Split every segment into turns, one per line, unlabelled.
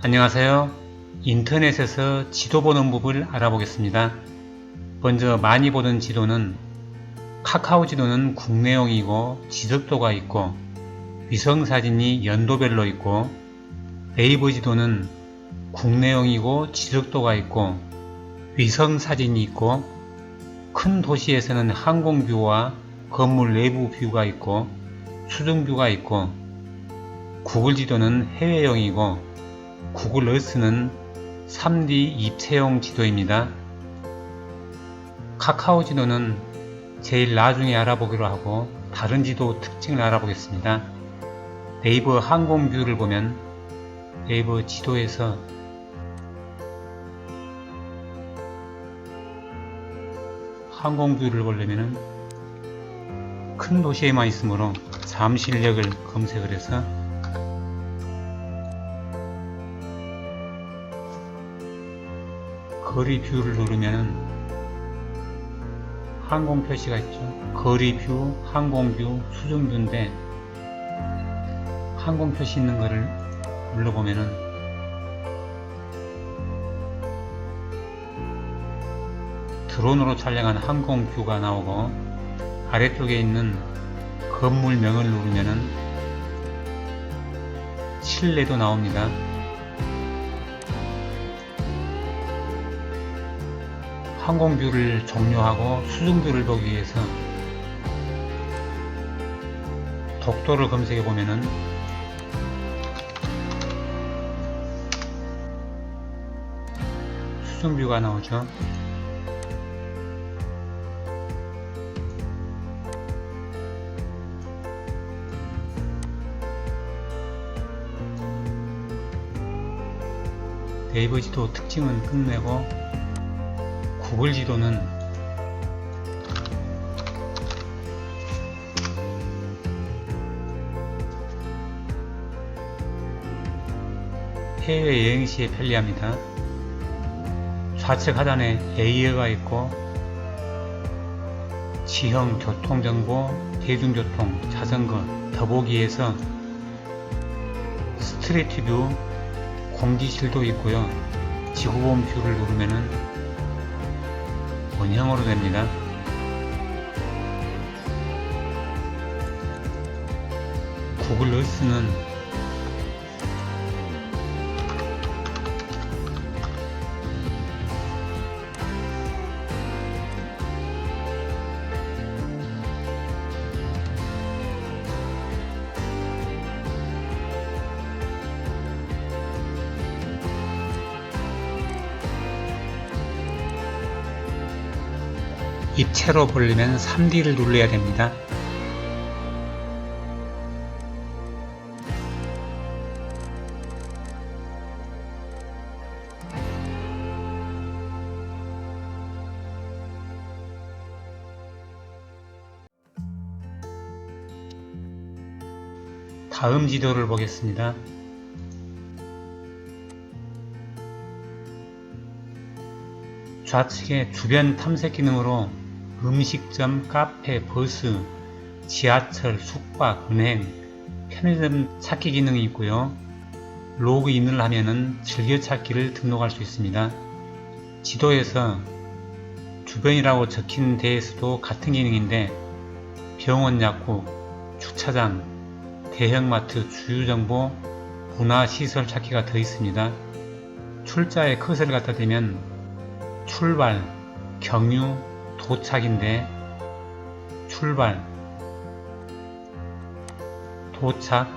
안녕하세요. 인터넷에서 지도 보는 법을 알아보겠습니다. 먼저 많이 보던 지도는 카카오 지도는 국내용이고 지적도가 있고 위성사진이 연도별로 있고 네이버 지도는 국내용이고 지적도가 있고 위성사진이 있고 큰 도시에서는 항공뷰와 건물 내부 뷰가 있고 수중뷰가 있고 구글 지도는 해외용이고 구글 어스는 3D 입체용 지도입니다. 카카오 지도는 제일 나중에 알아보기로 하고 다른 지도 특징을 알아보겠습니다. 네이버 항공뷰를 보면 네이버 지도에서 항공뷰를 보려면은 큰 도시에만 있으므로 잠실역을 검색을 해서 거리 뷰를 누르면은 항공 표시가 있죠. 거리 뷰, 항공 뷰, 수중 뷰인데 항공 표시 있는 거를 눌러보면은 드론으로 촬영한 항공 뷰가 나오고 아래쪽에 있는 건물명을 누르면은 실내도 나옵니다. 항공뷰를 종료하고 수중뷰를 보기 위해서 독도를 검색해 보면은 수중뷰가 나오죠. 네이버 지도 특징은 끝내고 구글 지도는 해외 여행 시에 편리합니다. 좌측 하단에 레이어가 있고 지형, 교통정보, 대중교통, 자전거, 더보기에서 스트리트 뷰, 공기실도 있고요. 지구본 뷰를 누르면은 원형으로 됩니다. 구글 어스는 입체로 보려면 3D를 눌러야 됩니다. 다음 지도를 보겠습니다. 좌측에 주변 탐색 기능으로 음식점, 카페, 버스, 지하철, 숙박, 은행, 편의점 찾기 기능이 있고요. 로그인을 하면은 즐겨찾기를 등록할 수 있습니다. 지도에서 주변이라고 적힌 데에서도 같은 기능인데 병원 약국, 주차장, 대형마트, 주유정보, 문화시설 찾기가 더 있습니다. 출자에 컷을 갖다 대면 출발, 경유, 도착인데 출발, 도착,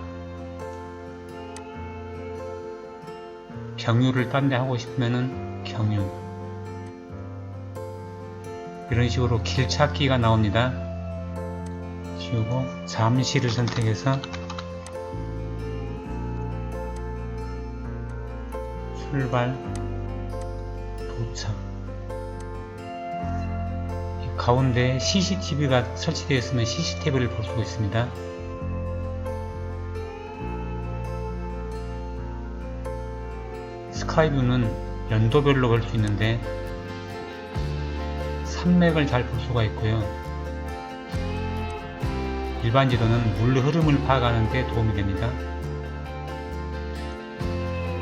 경유를 딴 데 하고 싶으면은 경유. 이런 식으로 길 찾기가 나옵니다. 지우고 잠시를 선택해서 출발, 도착 가운데 CCTV가 설치되어 있으면 CCTV를 볼 수 있습니다. 스카이뷰는 연도별로 볼 수 있는데 산맥을 잘 볼 수가 있고요. 일반 지도는 물 흐름을 파악하는 데 도움이 됩니다.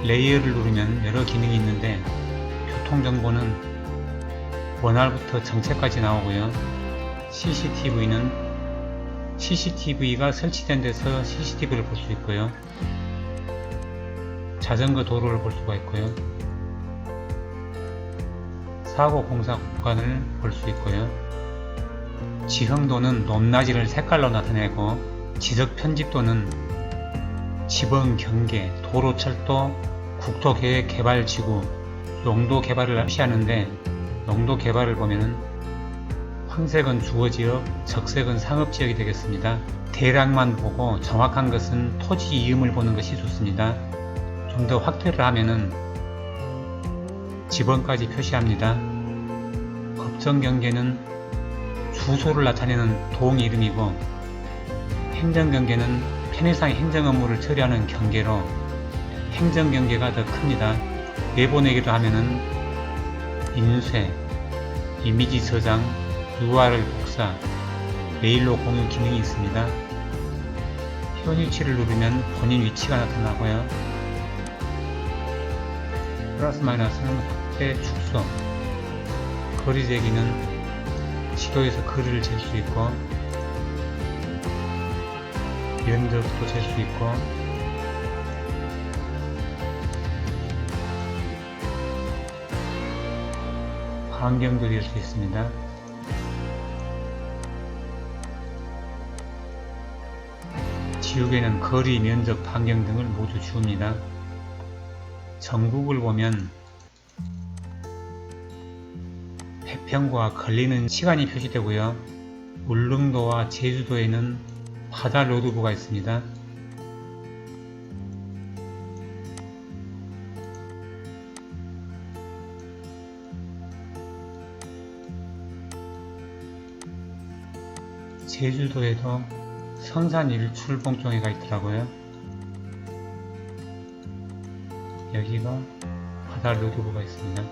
레이어를 누르면 여러 기능이 있는데 교통정보는 원활부터 정체까지 나오고요. CCTV는 CCTV가 설치된 데서 CCTV를 볼 수 있고요. 자전거 도로를 볼 수가 있고요. 사고 공사 구간을 볼 수 있고요. 지형도는 높낮이를 색깔로 나타내고 지적 편집도는 지번 경계, 도로 철도, 국토 계획 개발 지구, 용도 개발을 시하는데 용도 개발을 보면은 황색은 주거지역, 적색은 상업지역이 되겠습니다. 대략만 보고 정확한 것은 토지 이음을 보는 것이 좋습니다. 좀 더 확대를 하면은 지번까지 표시합니다. 법정 경계는 주소를 나타내는 동 이름이고 행정 경계는 편의상 행정 업무를 처리하는 경계로 행정 경계가 더 큽니다. 내보내기도 하면은 인쇄, 이미지 저장, URL 복사, 메일로 공유 기능이 있습니다. 현 위치를 누르면 본인 위치가 나타나고요. 플러스 마이너스는 확대 축소, 거리 재기는 지도에서 거리를 잴 수 있고 면적도 잴 수 있고 될수 있습니다. 지역에는 거리, 면적, 반경 등을 모두 주옵니다. 전국을 보면 배평과 걸리는 시간이 표시되고요. 울릉도와 제주도에는 바다 로드부가 있습니다. 제주도에도 성산 일출봉종회가 있더라고요. 여기가 바다 로드부가 있습니다.